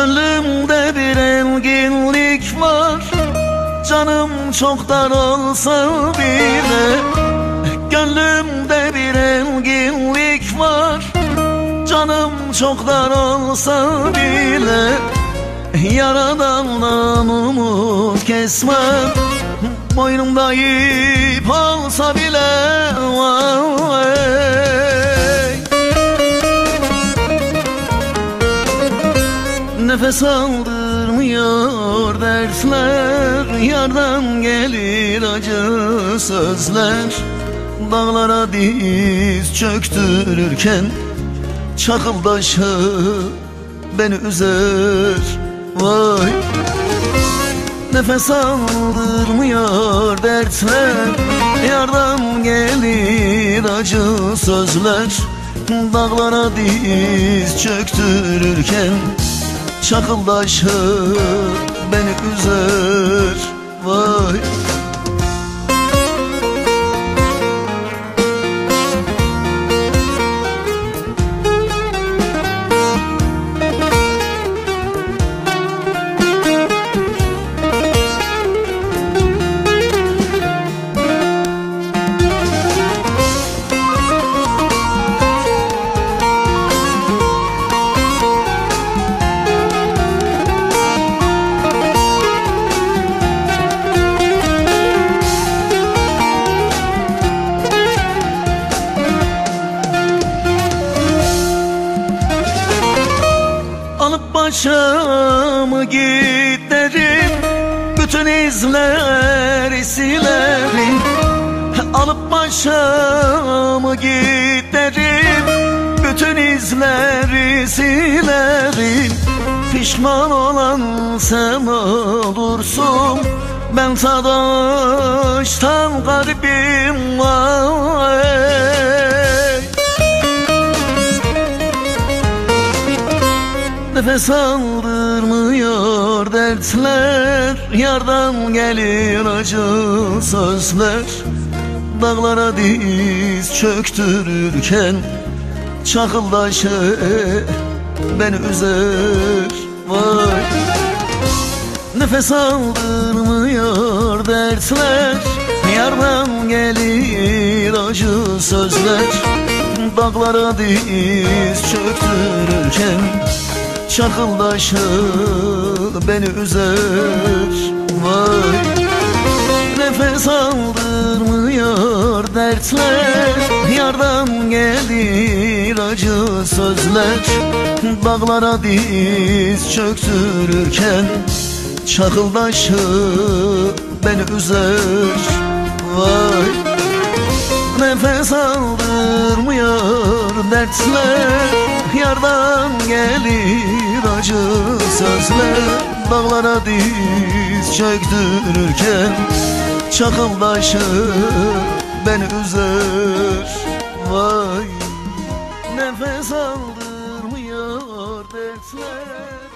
Gönlümde bir elginlik var. Canım çok dar olsa bile Gönlümde bir elginlik var. Canım çok dar olsa bile Yaradandan umut kesmem. Boynumda ip olsa bile Nefes aldırmıyor dersler Yardan gelir acı sözler. Dağlara diz çöktürürken Çakıldaşı beni üzer. Vay! Nefes aldırmıyor dertler Yardan gelir acı sözler. Dağlara diz çöktürürken Çakıldaşı beni üzer başımı giderim Bütün izleri silerim Alıp başımı giderim Bütün izleri silerim Pişman olan sen olursun. Ben sadaştan garibim vay Nefes aldırmıyor dertler? Yardan gelir acı sözler. Dağlara diz çöktürürken Çakıldaşı beni üzer. Vay. Nefes aldırmıyor dertler. Yardan gelir acı sözler. Dağlara diz çöktürürken Çakıldaşı beni üzer. Vay Nefes aldırmıyor dertler. Yardan gelir acı sözler. Dağlara diz çöktürürken Çakıldaşı beni üzer. Vay Nefes aldırmıyor dertler Yardan gelir acı sözler. Dağlara diz çöktürürken Çakıldaşı beni üzer. Vay Nefes aldırmıyor dertler